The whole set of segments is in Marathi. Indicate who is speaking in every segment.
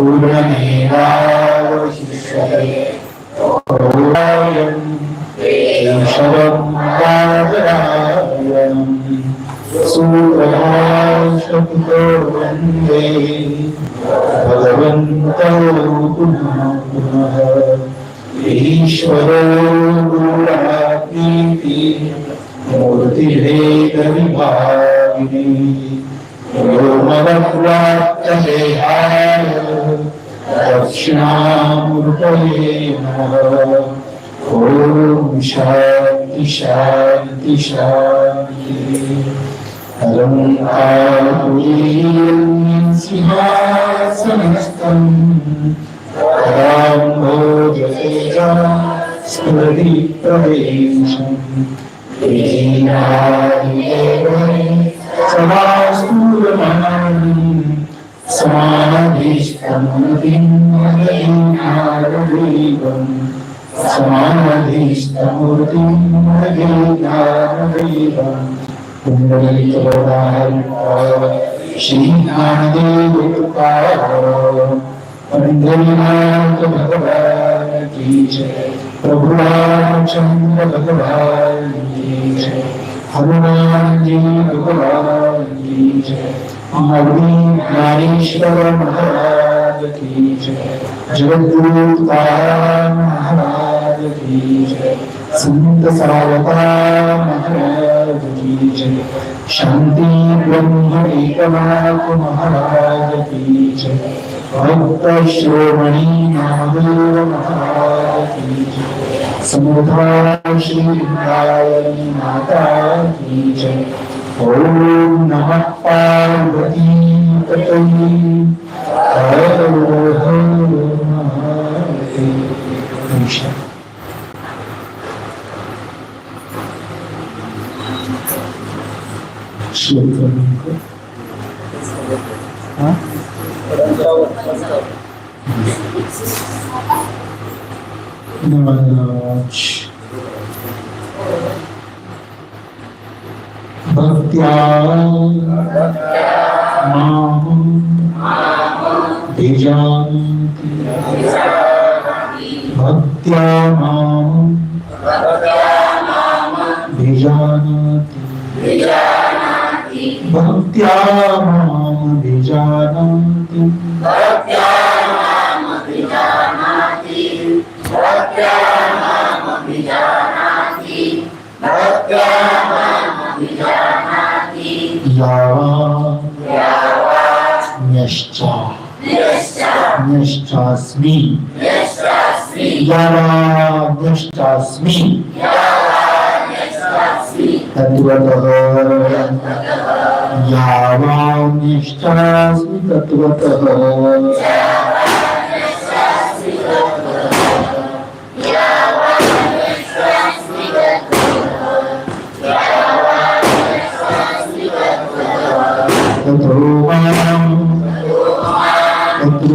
Speaker 1: पूर्णमेवावशिष्यते ॐ केशवं बादरायणम् सूत्रभाषमितो वन्दे भगवन्तौ पुनः पुनः ईश्वरो गुरुरात्मीति मूर्तिभेदविभागिनी व्योमवक्रात्तदेहाय दक्षिणामूर्तये नमः ॐ शान्ति शान्ति शान्तिः अलङ्कारपुरीयं सिंहासनस्थम् राम्भोजतेजा स्मृति प्रवेशम् समास्तूरमाणम् समाधिष्ठमूर्तिम् समाधिष्ठमूर्तिं ज्ञानदेवम् कुण्डलिकवदाहं श्रीज्ञानदेवोत्पाद वन्दनाथ भगवान की जय प्रभु भगवान की जय मौली ज्ञानेश्वर महाराज की जय जगद्गुरु तारा महाराज की जय संत सावता महाराज की जय शांति ब्रह्म एकनाथ महाराज की जय भक्त श्रोमणी महादेव महाराज की जय समर्था श्री विद्यायणी माता की जय ओम नमः पार्वती पतये हर हर महादेव श्लोक क्रमांक हा भक्त्या मां भिजानति भक्त्या मां भिजानति भक्त्या मां भिजानति নিষ্ঠাস্মি নিষ্ঠাস্মি তত্ত্বতঃ নিষ্ঠাস্মি তত্ত্বতঃ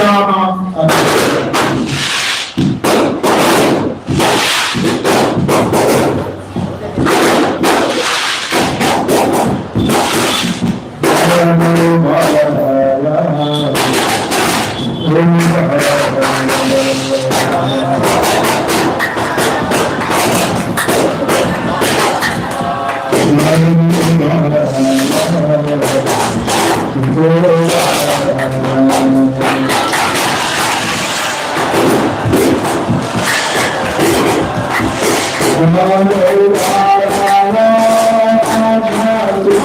Speaker 1: সব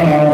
Speaker 1: الله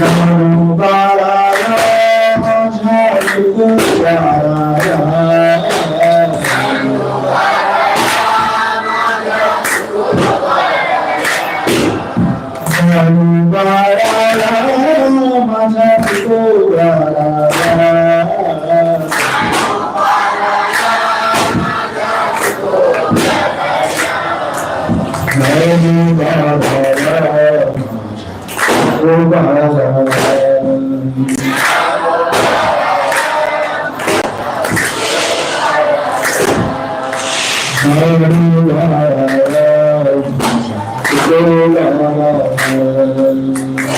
Speaker 1: Obrigado. Thank you.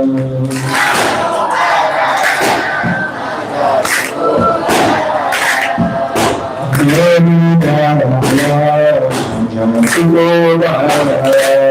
Speaker 1: Thank you.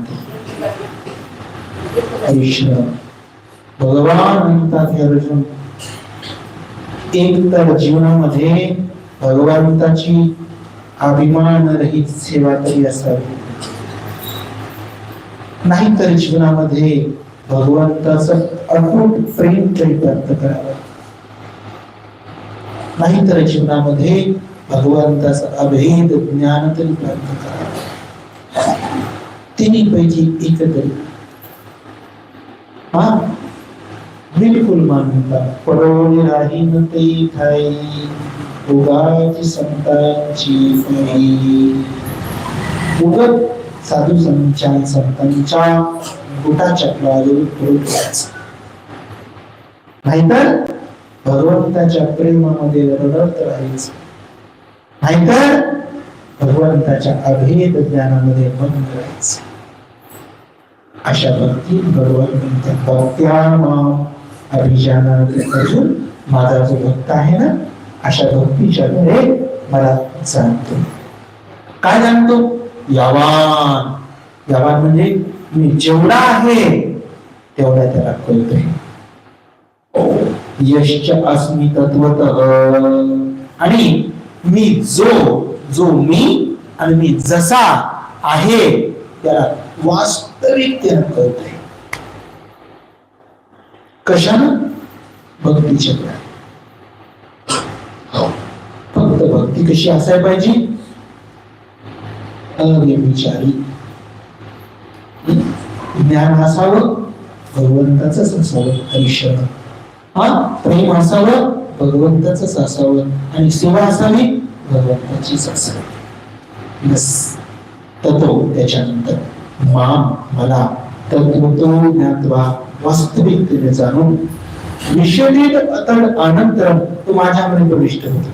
Speaker 1: Krishna भगवान म्हणतात हे अर्जुन एक तर जीवनामध्ये भगवंताची अभिमान रहित सेवा तरी असावी. नाहीतर जीवनामध्ये भगवंताचं अटूट प्रेम तरी प्राप्त करावं. नाहीतर जीवनामध्ये भगवंताचं अभेद ज्ञान तरी प्राप्त करावं. तिन्ही पैकी एक तरी हा? बिलकुल मान्यता. पडवली राही न ते ठाई उगाची संतांची फळी उगत साधू संतांच्या संतांच्या गुटा नाहीतर भगवंताच्या प्रेमामध्ये रडत राहायचं. नाहीतर भगवंताच्या अभेद ज्ञानामध्ये बंद राहायचं. अशा भक्ती भगवान म्हणतात भक्त्या अभिजानात माझा जो भक्त आहे ना अशा भक्तीच्या कडे मला जाणतो. काय जाणतो? यावान. यावान म्हणजे मी जेवढा आहे तेवढा त्याला कळतोय. यश अस्मी तत्वत आणि मी जो जो मी आणि मी जसा आहे त्याला वास्तविक त्यानं कळतोय कशानं? भक्तीच्या हो. फक्त भक्ती कशी असायला पाहिजे? अव्यभिचारी. ज्ञान असावं भगवंताच असावं आयुष्य हा? प्रेम असावं भगवंताच असावं आणि सेवा असावी भगवंताचीच असावी. बस. तत्व त्याच्यानंतर. माम मला तत्वतो ज्ञात्वा वास्तविकतेने जाणून विषयित अतड अनंतरम तो माझ्यामध्ये प्रविष्ट होतो.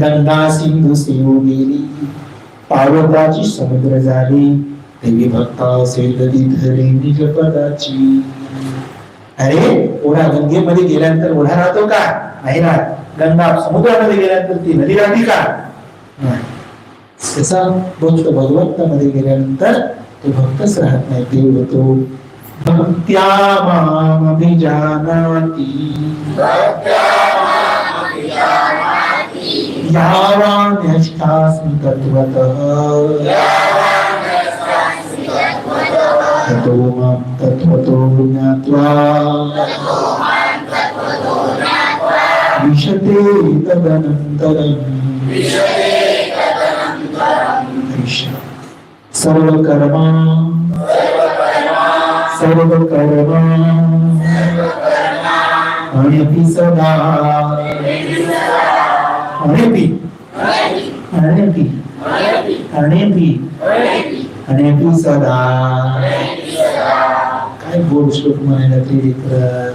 Speaker 1: गंगा सिंधू सिंह गेली पार्वताची समुद्र झाली देवी भक्ता सेदली धरी निज पदाची. अरे ओढा गंगेमध्ये गेल्यानंतर ओढा राहतो का? नाही राहत. गंगा समुद्रामध्ये गेल्यानंतर ती नदी राहते का? नाही. त्याचा भक्त भगवंतामध्ये गेल्यानंतर तो भक्तच राहत नाही देव होतो. भक्त्या मामभिजानाति यावान्यष्टास्मि तत्त्वतः ततो मां तत्त्वतो ज्ञात्वा. विशते तदनन्तरम्. कृष्ण सर्वकर्मा। सर्वकर्मा। अण्यपि सदा। अण्यपि अण्यपि अण्यपि अण्यपि सदा। काय बोल श्लोक म्हणायला ते लेकरं.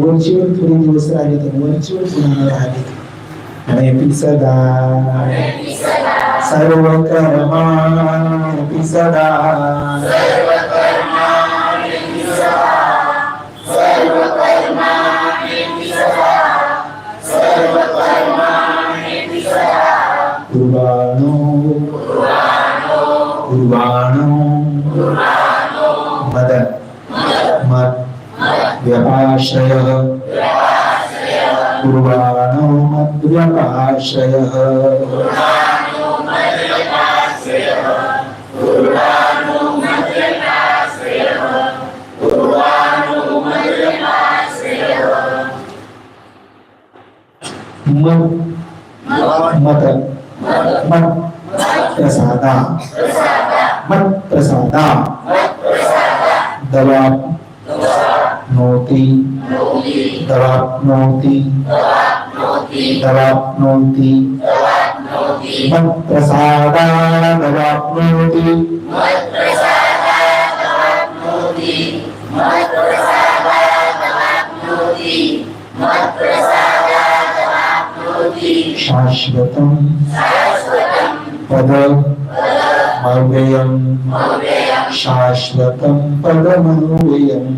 Speaker 1: वरचीवर थोडे दिवस राहिले तर वरचीवर पुन्हा राहिले. अण्यपि सदा। सर्व कर्माणि सदा कुर्बाणो कुर्बाणो मद मद व्यपाश्रयः कुर्बाणो मद्व्यपाश्रयः मत मत मत प्रसादा मत प्रसादा दवा नोती दवा नोती दवा नोती मत प्रसादा दवा तवाप्नोति शाश्वतं पद मव्ययम् शाश्वतं पदमव्ययम्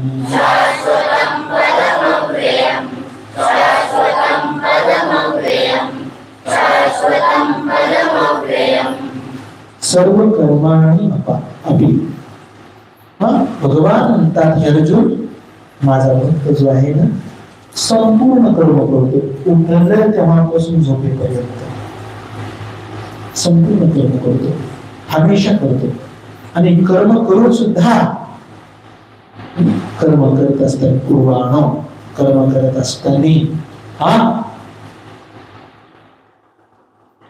Speaker 1: सर्व कर्माणी अपा. अपि हा भगवान म्हणतात हे अर्जुन माझा भक्त जो आहे ना संपूर्ण कर्म करतो. उठलं तेव्हापासून झोपेपर्यंत. संपूर्ण कर्म करतो. हमेशा करतो. आणि कर्म करून सुद्धा कर्म करत असताना पूर्वाण कर्म करत असताना. हा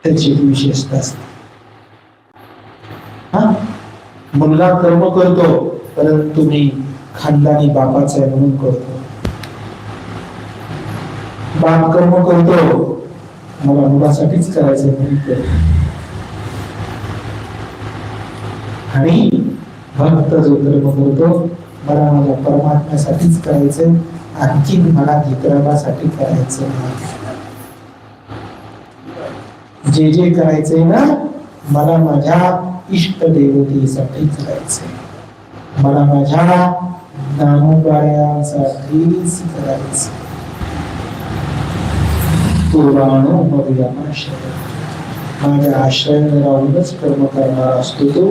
Speaker 1: त्याची एक विशेषता असते. हा? मुलगा कर्म करतो परंतु मी खानदानी बापाचा आहे म्हणून करतो. बाप कर्म करतो मला मुलासाठीच करायचं म्हणून करतो. आणि भक्त जो कर्म करतो मला माझ्या परमात्म्यासाठीच करायचं आणखी मला इतरांसाठी करायचं नाही. जे जे करायचंय ना मला माझ्या इष्ट देवतेसाठी करायचंय. मला माझ्या नामोबाऱ्यासाठीच करायचं पुराणो मग माझ्या आश्रयाने राहूनच कर्म करणार असतो तो.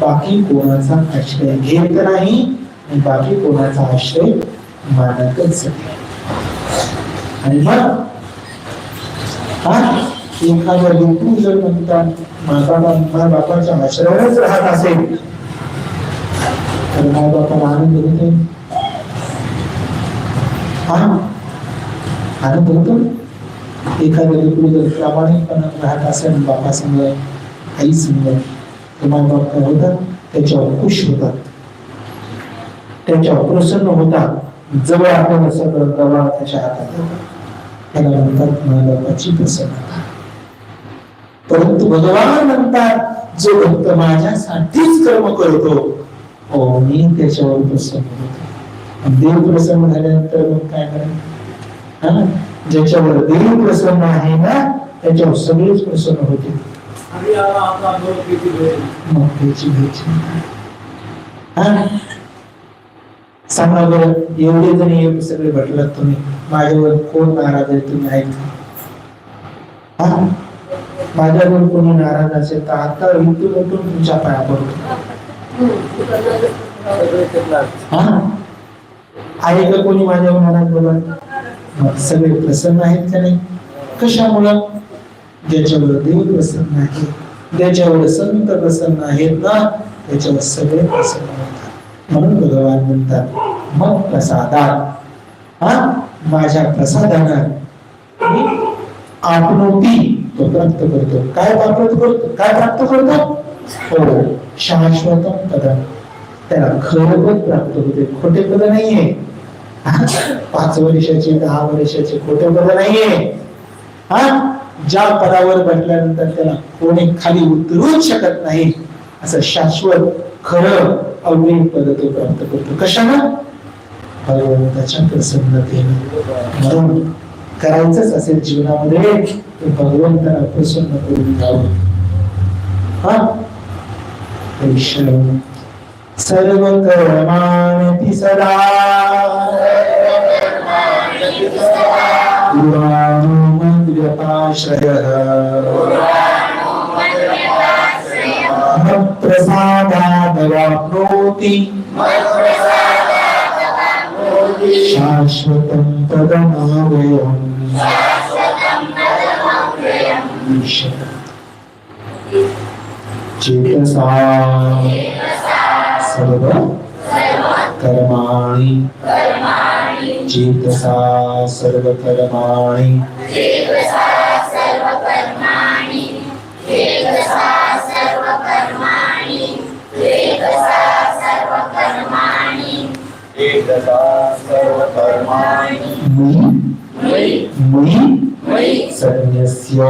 Speaker 1: बाकी कोणाचा आश्रय घेत नाही आणि बाकी कोणाचा आश्रय मानतच आणि मग हा एखाद्या लोकू जर म्हणता माझा माझ्या बापाच्या आश्रयालाच राहत असेल तर माझ्या बापाला आनंद होते. हा आनंद होतो. एखाद्या लेकरू जर प्रामाणिकपणा राहत असेल बापा संग आई संग तर माझा बाप काय होतात? त्याच्यावर खुश होतात. त्याच्यावर प्रसन्न होतात. जवळ आपण सगळं गवा त्याच्या हातात येतं. त्याला म्हणतात माझ्या बापाची प्रसन्नता. परंतु भगवान म्हणतात जो भक्त माझ्यासाठीच कर्म करतो हो मी त्याच्यावर प्रसन्न होतो. देव प्रसन्न झाल्यानंतर मग काय हा? ज्याच्यावर देव प्रसन्न आहे ना त्याच्यावर सगळेच प्रसन्न होते हा? सांगा बरं एवढे जण एवढे सगळे भेटलात तुम्ही. माझ्यावर कोण नाराज आहे तुम्ही ऐका. हा? माझ्यावर कोणी नाराज असेल तर आता इथून उठून तुमच्या पाया पडतो हा? आहे का कोणी माझ्यावर नाराज बोला मग सगळे प्रसन्न आहेत का नाही? कशामुळं? ज्याच्यावर देव प्रसन्न आहे ज्याच्यावर संत प्रसन्न आहेत ना त्याच्यावर सगळे प्रसन्न होतात. म्हणून भगवान म्हणतात मग प्रसादात हा? माझ्या प्रसादानं मी तो प्राप्त करतो. काय प्राप्त करतो काय प्राप्त करतो? हो शाश्वत पद त्याला खरं पद प्राप्त होते. खोटे पद नाहीये. पाच वर्षाचे दहा वर्षाचे खोटे पद नाहीये. हा? ज्या पदावर बसल्यानंतर त्याला कोणी खाली उतरूच शकत नाही असं शाश्वत खरं अवघड पद तो प्राप्त करतो. कशानं? भगवंताच्या प्रसन्नतेने. म्हणून करायचंच असेल जीवनामध्ये तर भगवंताला प्रसन्न करून घ्यावं हा? सर्व कर्माणि सदा. प्रसादादवाप्नोति शाश्वतं पदमावयम् चेतसा सर्व कर्माणि चेतसा सर्व कर्माणि
Speaker 2: एकदा सर्व कर्माणि
Speaker 1: मयि मयि सन्न्यस्य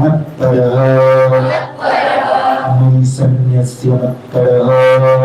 Speaker 1: मत्परः संन्यस्य मत्तरः